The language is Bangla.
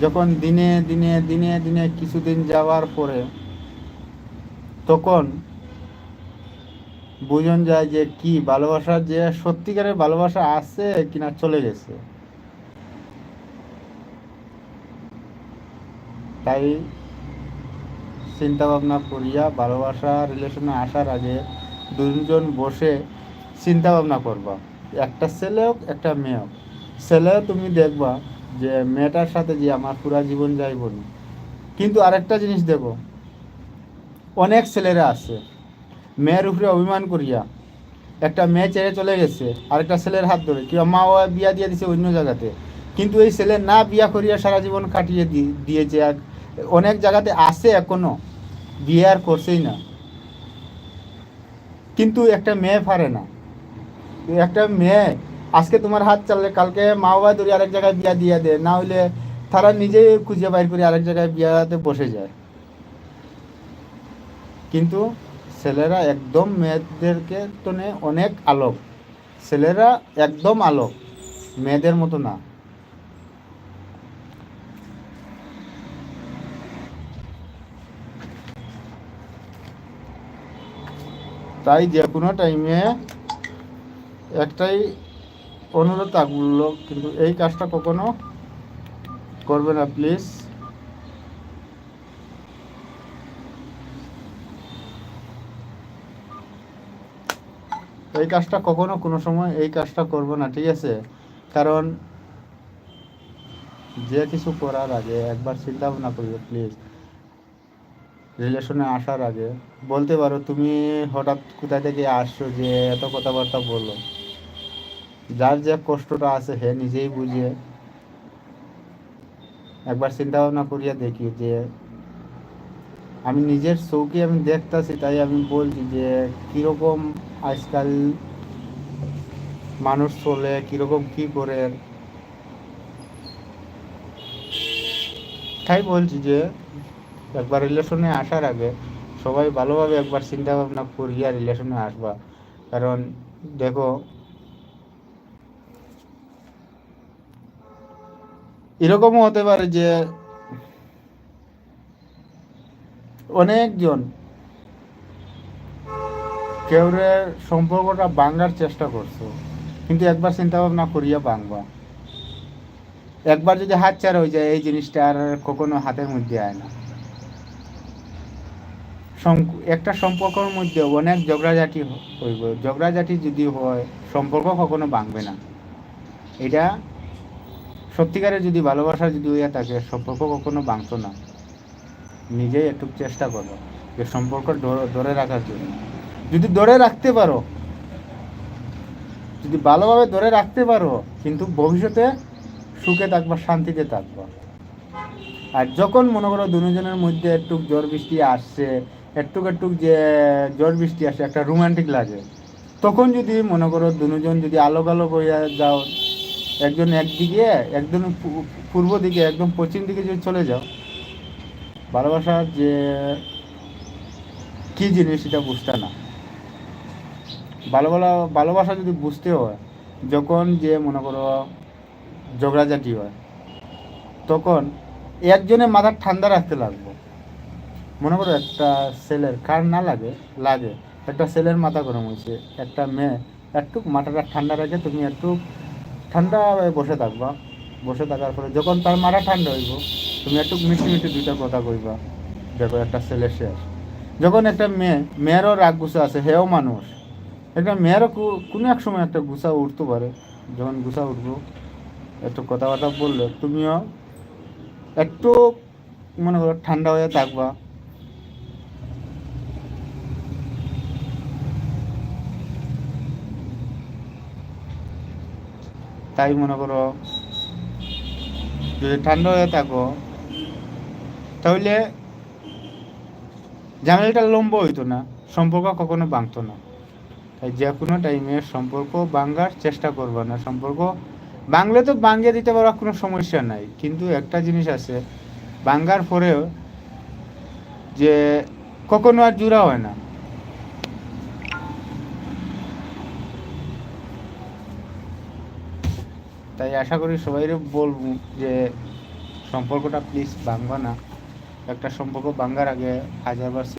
যখন দিনে দিনে দিনে দিনে কিছুদিন যাওয়ার পরে তখন বুঝন যায় যে কি ভালোবাসা, যে সত্যিকারের ভালোবাসা আছে কিনা চলে গেছে। তাই চিন্তা ভাবনা করিয়া ভালোবাসা রিলেশনে আসার আগে দুজন বসে চিন্তা ভাবনা করবা। একটা ছেলে হোক, একটা মেয়ে হোক। ছেলেও তুমি দেখবা যে মেয়েটার সাথে যে আমার পুরা জীবন যাইব না। কিন্তু আরেকটা জিনিস দেখো, অনেক ছেলেরা আছে, মেয়ের উপরে অভিমান করিয়া একটা মেয়ে ছেড়ে চলে গেছে, আরেকটা ছেলের হাত ধরে কি মা বাবা বিয়া দিয়ে দিছে অন্য জায়গাতে। কিন্তু এই ছেলে না বিয়া করিয়া সারা জীবন কাটিয়ে দিয়েছে আর অনেক জায়গাতে আছে এখনও, বিয়ে আর করছেই না। কিন্তু একটা মেয়ে পারে না। একটা মেয়ে আজকে তোমার হাত চাললে, কালকে মা বাবা ধরে আরেক জায়গায় বিয়া দিয়ে দেয়। না হলে তারা নিজেই খুঁজে বাইর করে আরেক জায়গায় বিয়াতে বসে যায়। কিন্তু ছেলেরা একদম মেয়েদেরকে তো অনেক আলোক। ছেলেরা একদম আলোক, মেয়েদের মতো না। তাই যে কোনো টাইমে একটাই অনুরোধ থাকল, কিন্তু এই কাজটা কখনো করবে না, প্লিজ। এই কাজটা কখনো কোনো সময় এই কাজটা করব না, ঠিক আছে? কারণ যে কিছু করার আগে একবার চিন্তা ভাবনা করবে, প্লিজ। রিলেশনে আসার আগে। বলতে পারো, তুমি হঠাৎ কোথা থেকে আসছো যে এত কথাবার্তা বলো যার যে কষ্টটা আছে হে নিজেই বুঝে। একবার চিন্তা ভাবনা করিয়া দেখি যে, আমি নিজের চৌকি আমি দেখতাছি, তাই আমি বলছি যে, কীরকম আজকাল মানুষ চলে, কীরকম কি করে। তাই বলছি যে, একবার রিলেশনে আসার আগে সবাই ভালোভাবে একবার চিন্তা ভাবনা করিয়া রিলেশনে আসবা। কারণ দেখো এরকমও হতে পারে যে অনেকজন কেউরে সম্পর্কটা ভাঙার চেষ্টা করছ, কিন্তু একবার চিন্তা ভাবনা করিয়া ভাঙবা। একবার যদি হাত ছাড়া হয়ে যায়, এই জিনিসটা আর কখনো হাতের মধ্যে আয় না। একটা সম্পর্কের মধ্যে অনেক ঝগড়াঝাটি হইব। ঝগড়াঝাটি যদি হয়, সম্পর্ক কখনো ভাঙবে না। এটা সত্যিকারের যদি ভালোবাসা যদি হইয়া থাকে, সম্পর্ক কখনো ভাঙতো না। নিজেই একটু চেষ্টা করো যে সম্পর্ক ধরে- রাখার জন্য। যদি ধরে রাখতে পারো, যদি ভালোভাবে ধরে রাখতে পারো, কিন্তু ভবিষ্যতে সুখে থাকবা, শান্তিতে থাকবা। আর যখন মনে করো দুজনের মধ্যে একটু ঝড় বৃষ্টি আসছে একটু একটু যে ঝড় বৃষ্টি আসে, একটা রোমান্টিক লাগে, তখন যদি মনে করো দুজন যদি আলোক আলোক হইয়া যাও একজন একদিকে পু- পূর্ব দিকে, একদম পশ্চিম দিকে যদি চলে যাও ভালোবাসার যে কি জিনিস সেটা বুঝতে না। ভালোবাসা ভালোবাসা যদি বুঝতে হয়, যখন যে মনে করো ঝগড়াঝাটি হয়, তখন একজনে মাথা ঠান্ডা রাখতে লাগবো। মনে করো একটা ছেলের, কার না লাগে লাগে। একটা ছেলের মাথা গরম হয়েছে, একটা মেয়ে, একটু মাথাটা ঠান্ডা রাখে তুমি একটু ঠান্ডা বসে থাকবা। বসে থাকার পরে যখন তার মারা ঠান্ডা হইব, তুমি একটু মিষ্টি মিষ্টি দুইটা কথা কইবা। দেখো, একটা ছেলে শেষ যখন একটা মেয়ে, মেয়েরও রাগ গুছা আছে, হেও মানুষ। একটা মেয়েরও কোনো এক সময় একটা গুছা উঠতে পারে। যখন গুছা উঠবো, একটু কথাবার্তা বললে তুমিও একটু মনে করো ঠান্ডা হয়ে থাকবা। তাই মনে করো, যদি ঠান্ডা হয়ে থাকো, তাহলে ঝামেলাটা লম্বা হইতো না, সম্পর্ক কখনো ভাঙতো না। তাই যে কোনো টাইমে সম্পর্ক ভাঙার চেষ্টা করবে না। সম্পর্ক বাংলে তো বাঙ্গে দিতে পারার কোনো সমস্যা নাই। কিন্তু একটা জিনিস আছে বাঙ্গার পরেও যে কখনো আর জুড়া হয় না। তাই আশা করি সবাই বলব যে সম্পর্কটা প্লিজ ভাঙবা না। একটা সম্পর্ক ভাঙার আগে হাজারবার